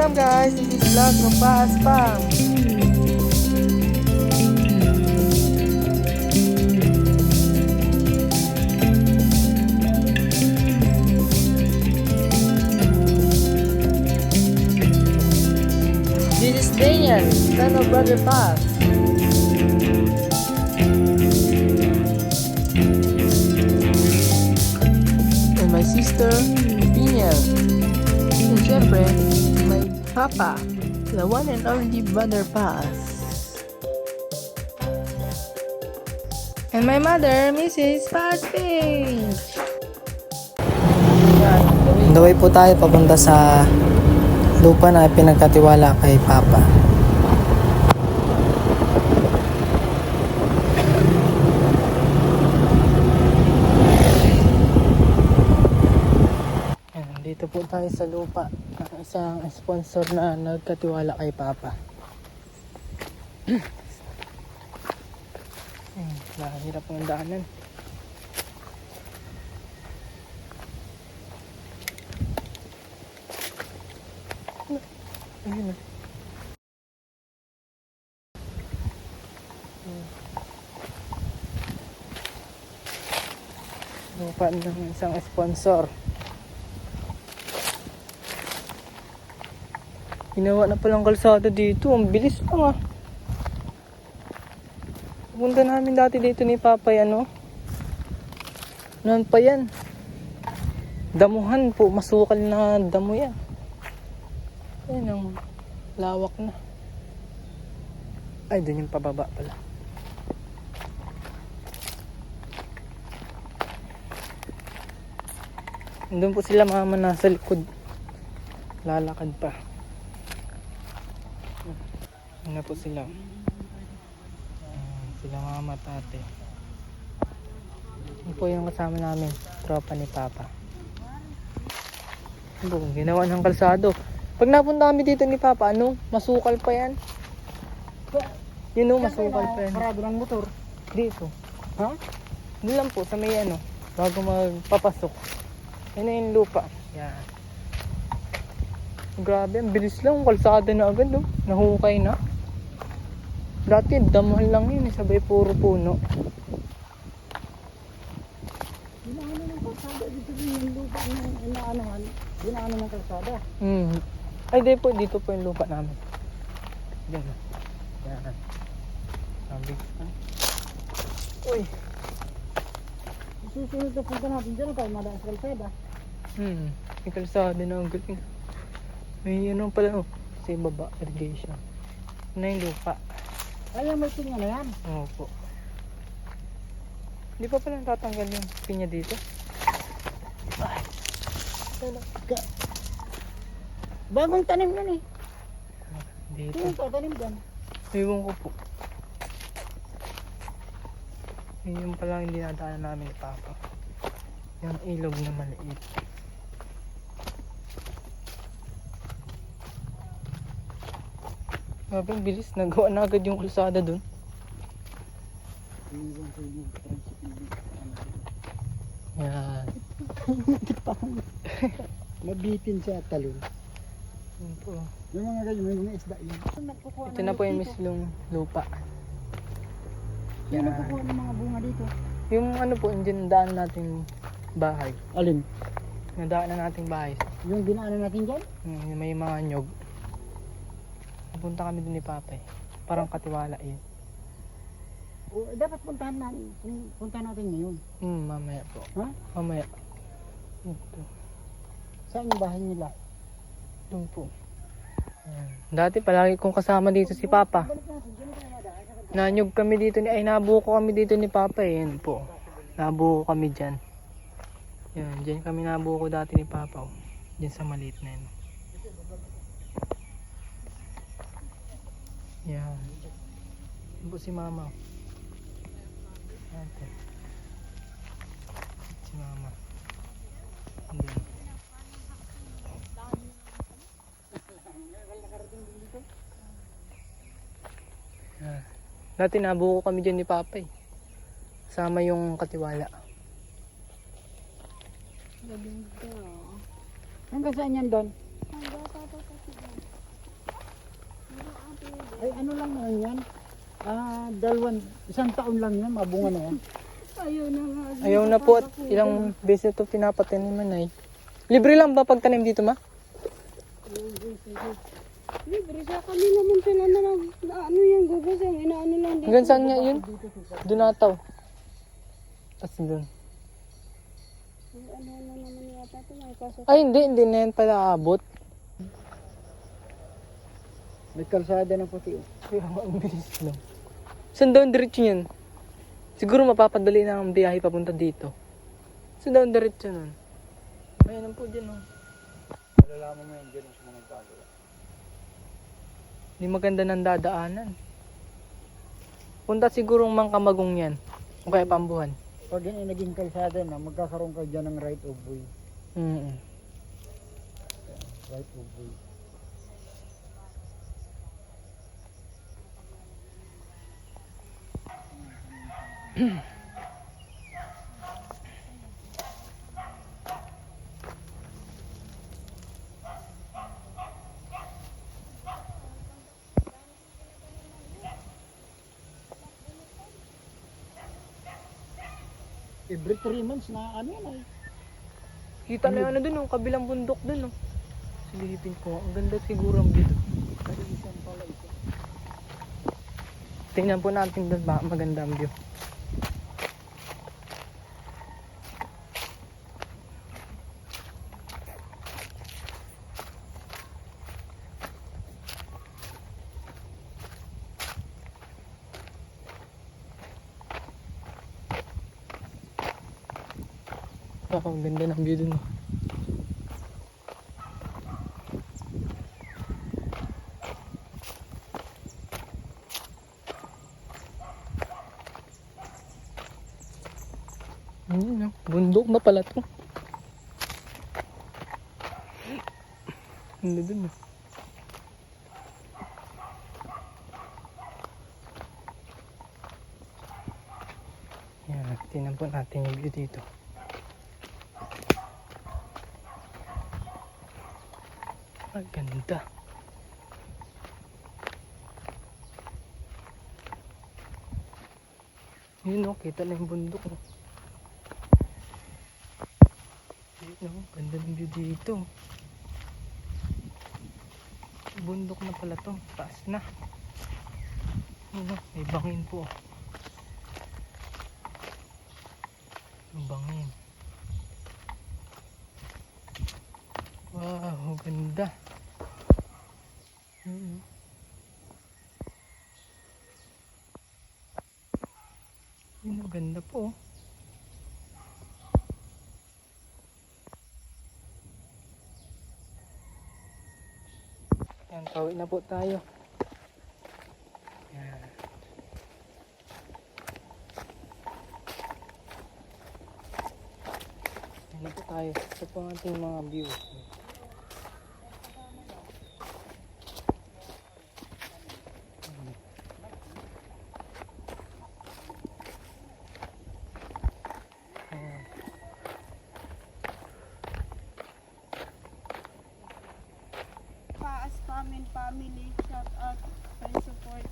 Welcome guys in this vlog ng Paas Pam. This is Daniel, son of Brother Paz. And my sister, Daniel. And syempre, papa, the one and only Brother Paz. And my mother, Mrs. Paz Page. On the po tayo papunta sa lupa na pinagkatiwala kay Papa. Ayan, dito po tayo sa lupa isang sponsor na nagkatiwala kay Papa. Ayan, Nakahirap ng daanan. Ayun. Lupa ng isang sponsor. Ginawa na palang kalsada dito. Ang bilis lang ah. Punta namin dati dito ni Papay ano. Noon pa yan. Damuhan po. Masukal na damo yan. Ayan ang lawak na. Ay, dun yung pababa pala. Doon po sila mama nasa likod. Lalakad pa. Na po sila. Sila mama at ate. Yan po yung kasama namin. Tropa ni Papa. Ano ginawa ng kalsado. Pag napunta kami dito ni Papa, ano? Masukal pa yan. Yun o, masukal pa yan. Parado ng motor. Dito. Ha? Doon lang po, sa may ano, bago magpapasok. Yan na yung lupa. Yan. Grabe, ang bilis lang. Kalsada na agad, oh. Nahukay na. Dati, damuhan lang yun, eh, sabay puro puno. Ginaano ng kalsada dito din yung lupa ng inaanohan. Ginaano ng kalsada. Hmm. Ay, di po, dito po yung lupa namin. Yan. Yan. Sabi. Uy. Susunod na punta natin dyan tayo madaan sa kalsada. Hmm. May kalsada na ang galing. May ano pala, oh. Sa baba, irrigation. Ano yung lupa? Ay, may pinya na yan. Opo. Di pa pala natatanggal yung pinya dito? Ay. Ano? Bagong tanim yan eh. Dito. Sino tatanim dyan? Ewan ko po. Yun yung pala hindi nadaanan namin ni Papa. Yung ilog na maliit. Grabe, ang bilis. Nagawa na agad yung kalsada dun. Yan. Mabitin siya talon. Yun po. Yung mga ganyan, may mga isda yun. Ito na po yung mislong lupa. Yung Yan. nagkukuha ng mga bunga dito. Yung ano po, yung dinadaan nating bahay. Alin? Nadaan na nating bahay. Yung binaano natin dyan? Hmm, may mga nyog. Napunta kami dun ni Papa eh. Parang katiwala yun. O, dapat puntahan natin, puntahan natin ngayon. Hmm, mamaya po. Ha? Mamaya. Ito. Saan yung bahay nila? Doon po. Ayan. Dati palagi kong kasama dito si Papa. Balik natin, tayo madaan. Nanyog kami dito ni ay nabuko kami dito ni Papa eh. Yan po. Nabuko kami diyan. Yan, diyan kami nabuko dati ni Papa. Oh. Diyan sa maliit na yan. Yan. Yan si Mama. Yan. Si Mama. Yan. Yan. Dati nabuko kami dyan ni Papa eh. Sama yung katiwala. Hanggang saan yan doon? Ay, ano lang naman yan? Ah, dalawang, isang taon lang yan, mabunga na yan. Ayaw na nga. Ayaw na po at ilang beses ito pinapataniman ay. Libre lang ba pagtanim dito ma? Libre siya kami naman sila na lang. Na, ano yung gugas yung inaano lang dito. Hanggang saan nga yun? Dunataw. Tapos dun. Ano. May kaso. Ay hindi, hindi na yan pala abot. May kalsada ng puti. oh. Kaya ang bilis lang. Saan daw ang diretso niyan? Siguro mapapadali na ang biyahe papunta dito. Saan daw ang diretso nun? Ayan po dyan oh. Malalaman mo yan dyan sa mga nagkagawa. Hindi maganda ng dadaanan. Punta siguro ang mangkamagong yan. O kaya pambuhan. Pag yan ay naging kalsada na, magkakaroon ka dyan ng right of way. Mm Right of way. Every 3 months na ano yan ay. Kita na yung ano dun oh, kabilang bundok dun oh. Silipin ko, ang ganda siguro ang dun. Tingnan po natin dun ba maganda ang view. Ah, ang ganda ng view dun. oh. Ayun, no? Bundok na pala to. Hindi dun, oh. Yan, tingnan po natin yung view dito. Ang ganda. Yun o, kita na yung bundok. Oh. Yun o, ganda ng view dito. Bundok na pala to, taas na. Yun o, may bangin po. May bangin. Wow, ganda. Yun, ang ganda po. Yan, tawid na po tayo. Yan. Yan na po tayo. Ito po ang ating mga view. Family. Shout out. Friend support.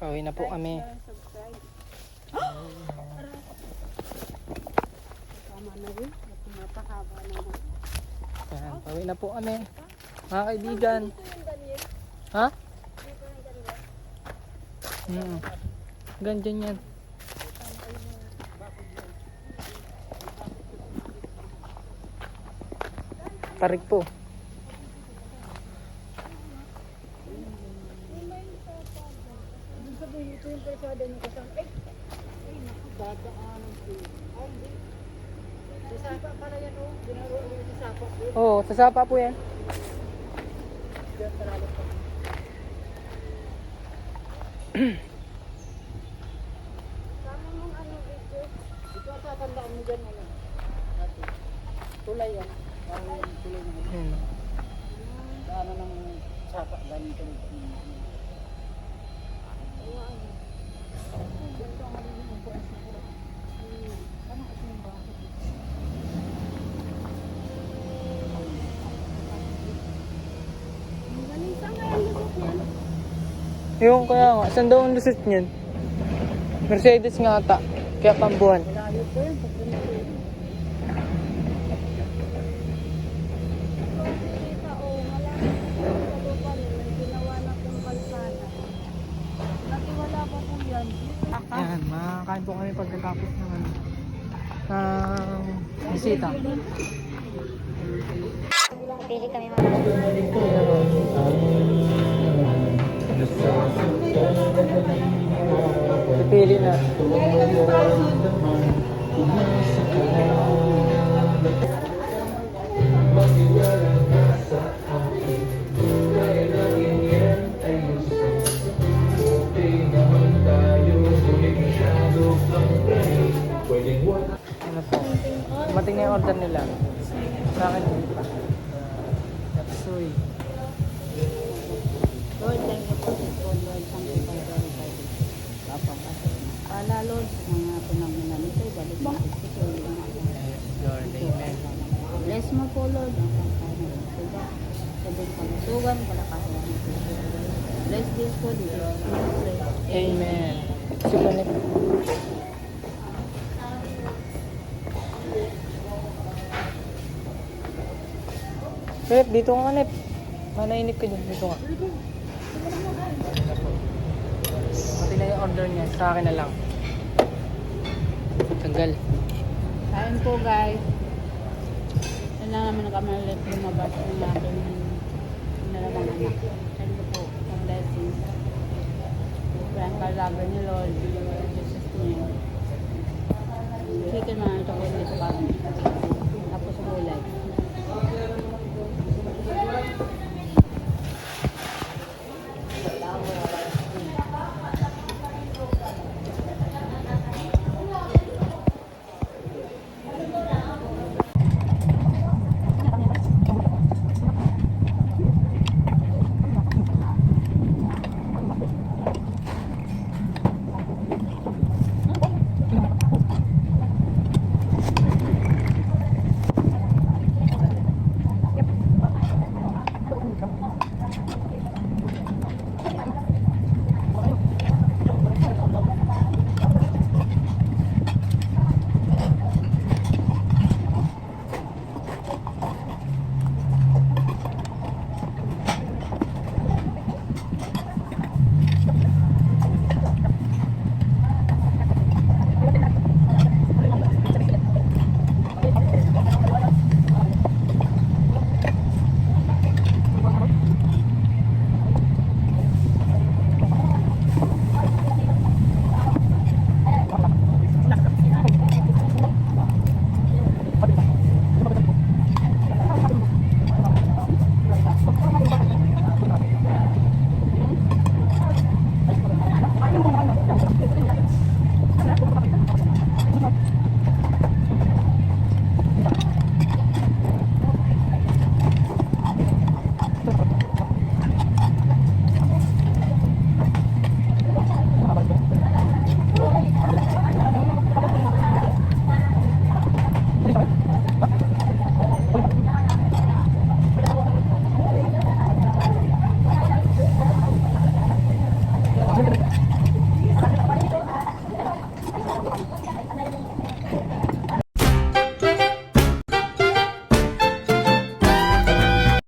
Pauwi na po like, kami. share, subscribe. Tama na rin. Tumapakaba naman. Ayan, pauwi na po kami. Mga kaibigan. Ha? Hmm. Ganyan yan. Tarik po. za Załapapuje. Yung kaya nga, saan daw ang lusot niyan? Mercedes nga ata. Kaya pambuhan. Ayan, makakain po kami pagkatapos ng ano, ng bisita. Pili kami mga Pipili na. Ano po? Mating na yung order nila. Sa akin hindi pa. Tapsoy. Lord, thank you po. Lord, Lord, thank you Papa. Pala, Lord, sa mga pinagmunan nito, balik mo sa ito. Lord, amen. Bless mo po, Lord, ang pagkain ng tuba. Sabing ng tuba. Bless this food, Amen. Suganit. Pep, dito ka Nep. Manainip ka dyan. Dito nga. Pati na yung order niya. Sa akin na lang. Tagal. Kain po, guys. Yan lang naman nakamalit lumabas ng aking nalamang anak. Thank you po. Ang blessings. Siyempre, ang kalaban ni Lord. Jesus' name. Chicken mga